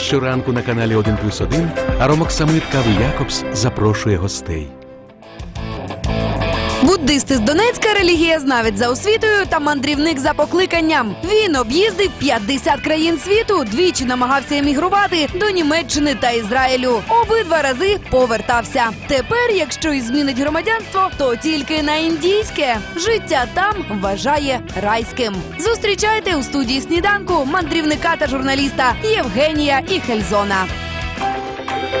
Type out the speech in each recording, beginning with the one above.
Щоранку на каналі 1 плюс 1 Аромок Самит Кави Якобс запрошує гостей. Буддист із Донецька релігієзнавець за освітою та мандрівник за покликанням. Він об'їздив 50 країн світу, двічі намагався емігрувати до Німеччини та Ізраїлю. Обидва рази повертався. Тепер, якщо і змінить громадянство, то тільки на індійське. Життя там вважає райським. Зустрічайте у студії сніданку мандрівника та журналіста Євгенія Іхельзона.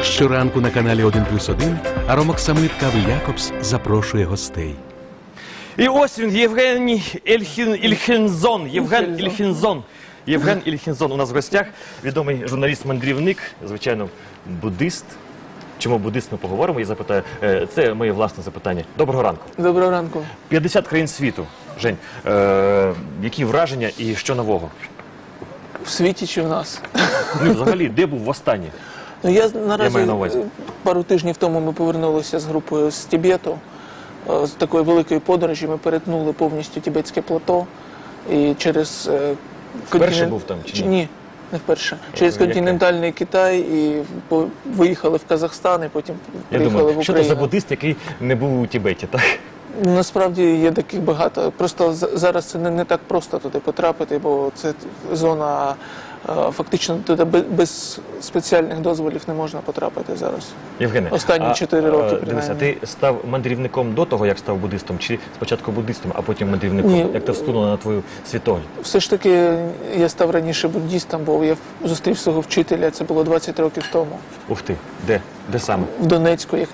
Щоранку на каналі 1 плюс 1 Аромок Самит Кави Якобс запрошує гостей. І ось він, Євгеній Ільхін, Ільхінзон. Євген Ільхінзон. Євген Ільхінзон у нас в гостях. Відомий журналіст-мандрівник, звичайно, буддист. Чому буддист ми поговоримо і запитаю. Е, Це моє власне запитання. Доброго ранку. Доброго ранку. 50 країн світу. Жень, е, які враження і що нового? В світі чи в нас? Ну, взагалі, де був востаннє? Ну я наразі маю на увазі. е, пару тижнів тому ми повернулися з групою з Тібету. Е, З такої великої подорожі ми перетнули повністю тібетське плато і через е, Вперше був там чи ні? ні? Не вперше. Через яке? континентальний Китай і виїхали в Казахстан і потім Я приїхали думаю, в що це за буддист, який не був у Тібеті, так? Насправді є таких багато. Просто зараз це не, не так просто туди потрапити, бо це зона е, фактично туди без, спеціальних дозволів не можна потрапити зараз. Євгене, Останні чотири роки, е, Дивися, ти став мандрівником до того, як став буддистом, чи спочатку буддистом, а потім мандрівником? Ні. Як це вступило на твою світогляд? Все ж таки я став раніше буддістом, бо я зустрів свого вчителя. Це було 20 років тому Ух ти, де? Де саме? в Донецьку. Як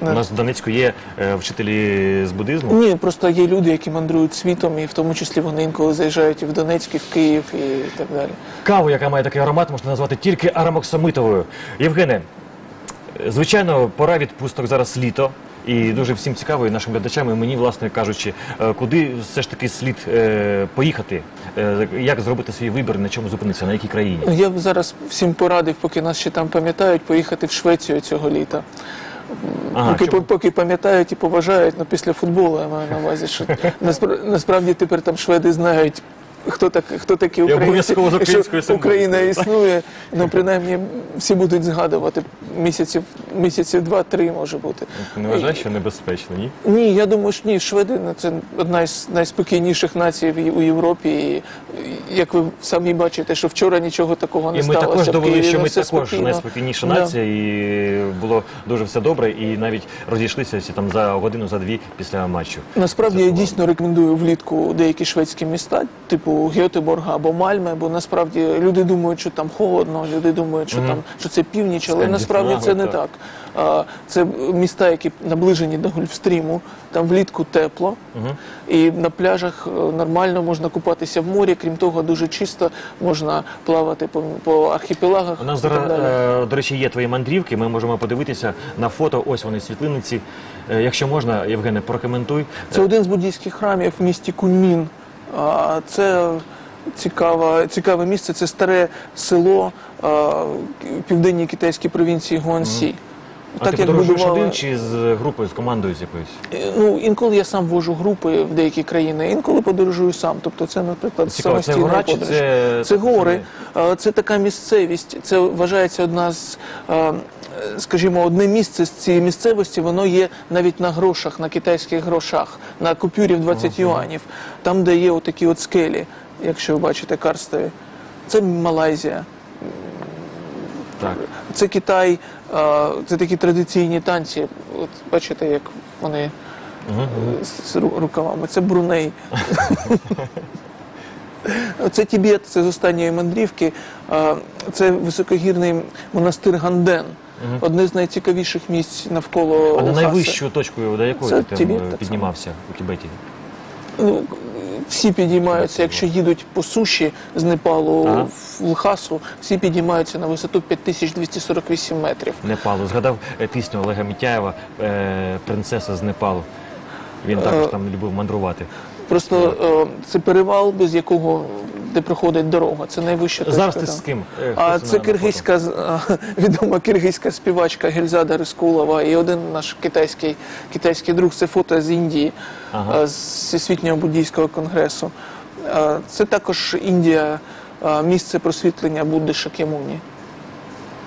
У нас в Донецьку є е, вчителі з буддизму. ні, просто є люди, які мандрують світом, і в тому числі вони інколи заїжджають і в Донецьк, і в Київ, і так далі. Каву, яка має такий аромат, можна назвати тільки аромоксамитовою. Євгене, звичайно, пора відпусток зараз літо. І дуже всім цікаво, і нашим глядачам, і мені, власне кажучи, е, куди все ж таки слід е, поїхати, Е, як зробити свій вибір, на чому зупинитися, на якій країні. Я б зараз всім порадив, поки нас ще там пам'ятають, поїхати в Швецію цього літа. Ага, поки, чому? поки пам'ятають і поважають, ну після футболу я маю на увазі, що наспра- насправді тепер там шведи знають. Хто так, хто такі українці, з символікою. Україна існує, ну принаймні всі будуть згадувати місяців, місяців два-три може бути. Не вважаєш, що небезпечно, ні? Ні, я думаю, що ні, шведи ну, це одна із найспокійніших націй у Європі. І як ви самі бачите, що вчора нічого такого не І ми також довели, що ну, ми також найспокійніша Да. нація, і було дуже все добре, і навіть розійшлися всі там за годину, за дві після матчу. Насправді Це я було. дійсно рекомендую влітку деякі шведські міста, типу Гетеборга або Мальме, бо насправді люди думають, що там холодно, люди думають, що там що це північ, але насправді це не так. А, Це міста, які наближені до Гольфстріму, там влітку тепло, і на пляжах е, нормально можна купатися в морі. Крім того, дуже чисто можна плавати по, по архіпелагах. У нас зараз, е, до речі, є твої мандрівки. Ми можемо подивитися на фото. Ось вони світлиниці. Е, Якщо можна, Євгене, прокоментуй. Це один з буддійських храмів в місті Куньмін. Це цікаве, цікаве місце, це старе село а, в південній китайській провінції Гуансі. А ти подорожуєш один чи з групою, з командою з якоюсь? Е, Ну, інколи я сам вожу групи в деякі країни, інколи подорожую сам. Тобто це, наприклад, Цікаво, це самостійна чи подорож. це- Це гори, це така місцевість. Це вважається одна з. Скажімо, одне місце з цієї місцевості, воно є навіть на грошах, на китайських грошах, на купюрі в 20 юанів, там, де є отакі от скелі, якщо ви бачите карстові. Це Малайзія. Так. Це Китай, це такі традиційні танці. От бачите, як вони е, з- рукавами. Це Бруней. Це Тібет, це з останньої мандрівки. Це високогірний монастир Ганден. Одне з найцікавіших місць навколо А на Лхаси. найвищу точку, до якої Це ти Тібет, піднімався у Тібеті? Всі підіймаються, якщо їдуть по суші з Непалу Ага. в Лхасу, всі підіймаються на висоту 5248 метрів. Непалу. Згадав е, пісню Олега Мітяєва е, Принцеса з Непалу. Він Е, також там любив мандрувати. Просто е, це перевал, без якого де проходить дорога. Це найвища точка. Зараз ти з ким? Е, А це це на- на киргизька з- а, відома киргизька співачка Гельзада Рискулова і один наш китайський китайський друг. Це фото з Індії Ага. е, з Всесвітнього буддійського конгресу. Е, Це також Індія. е, місце просвітлення Будди Шакямуні.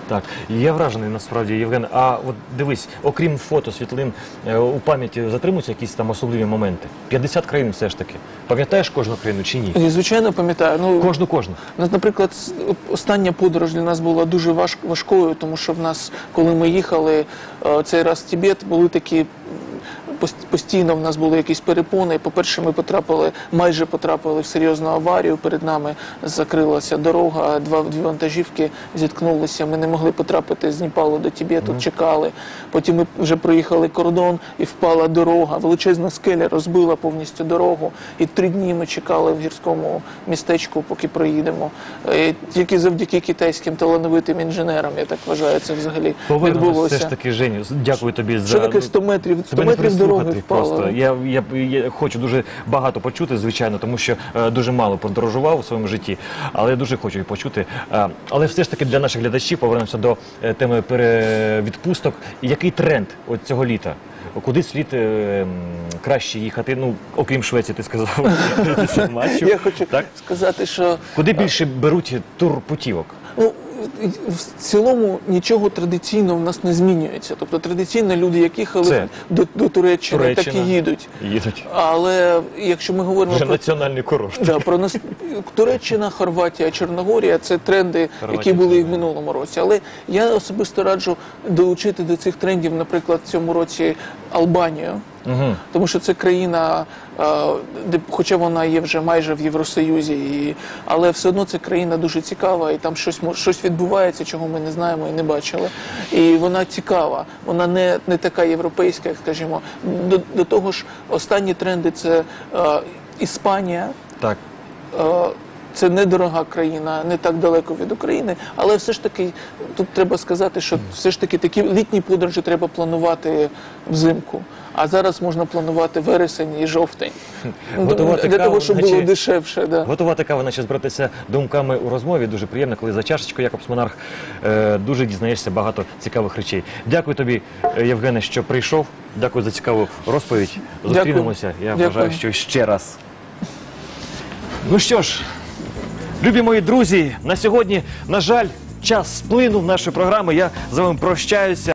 Так, я вражений насправді, Євген. А от дивись, окрім фото, світлин, е, у пам'яті затримуються якісь там особливі моменти. 50 країн все ж таки. Пам'ятаєш кожну країну чи ні? І, звичайно, пам'ятаю. Ну, Кожну кожну. Ну, Наприклад, с- остання подорож для нас була дуже важ, важкою, тому що в нас, коли ми їхали е, цей раз в Тібет, були такі. Постійно в нас були якісь перепони. По-перше, ми потрапили, майже потрапили в серйозну аварію. Перед нами закрилася дорога, два дві вантажівки зіткнулися. Ми не могли потрапити з Непалу до Тібету, чекали. Потім ми вже проїхали кордон і впала дорога. Величезна скеля розбила повністю дорогу. І три дні ми чекали в гірському містечку, поки проїдемо. Е, Тільки завдяки китайським талановитим інженерам, я так вважаю, це взагалі відбулося. все ж таки, Женю. Дякую тобі за Що таке 100 метрів? 100 метрів дороги прислухати впало. Просто я, я, я хочу дуже багато почути, звичайно, тому що е, дуже мало подорожував у своєму житті, але я дуже хочу і почути. Е, але все ж таки для наших глядачів повернемося до е, теми перевідпусток. Який тренд от цього літа? Куди слід е, краще їхати? Ну, окрім Швеції, ти сказав матчу. Я хочу Так? сказати, що Куди більше беруть турпутівок? Ну, в цілому нічого традиційно в нас не змінюється. Тобто традиційно люди, які їхали Це до, до Туреччини, так і їдуть. Їдуть. Але якщо ми говоримо Вже про національний курорт. Да, про нас Туреччина, Хорватія, Чорногорія це тренди, Хорватія, які були і в минулому році. Але я особисто раджу долучити до цих трендів, наприклад, в цьому році Албанію. Угу. Тому що це країна, е, де, хоча вона є вже майже в Євросоюзі, і, але все одно це країна дуже цікава, і там щось щось відбувається, чого ми не знаємо і не бачили. І вона цікава, вона не, не така європейська, як скажімо. До, до того ж, останні тренди це е, Іспанія. Так. Е, Це недорога країна, не так далеко від України, але все ж таки тут треба сказати, що все ж таки такі літні подорожі треба планувати взимку. А зараз можна планувати вересень і жовтень. Ну, Готувати для каву, того, щоб було дешевше. Да. Готувати каву, наче збиратися думками у розмові. Дуже приємно, коли за чашечкою Якобс Монарх е, дуже дізнаєшся багато цікавих речей. Дякую тобі, е, Євгене, що прийшов. Дякую за цікаву розповідь. Зустрінемося. Я Дякую. вважаю, що ще раз. Ну що ж, любі мої друзі, на сьогодні, на жаль, час сплинув нашої програми. Я з вами прощаюся.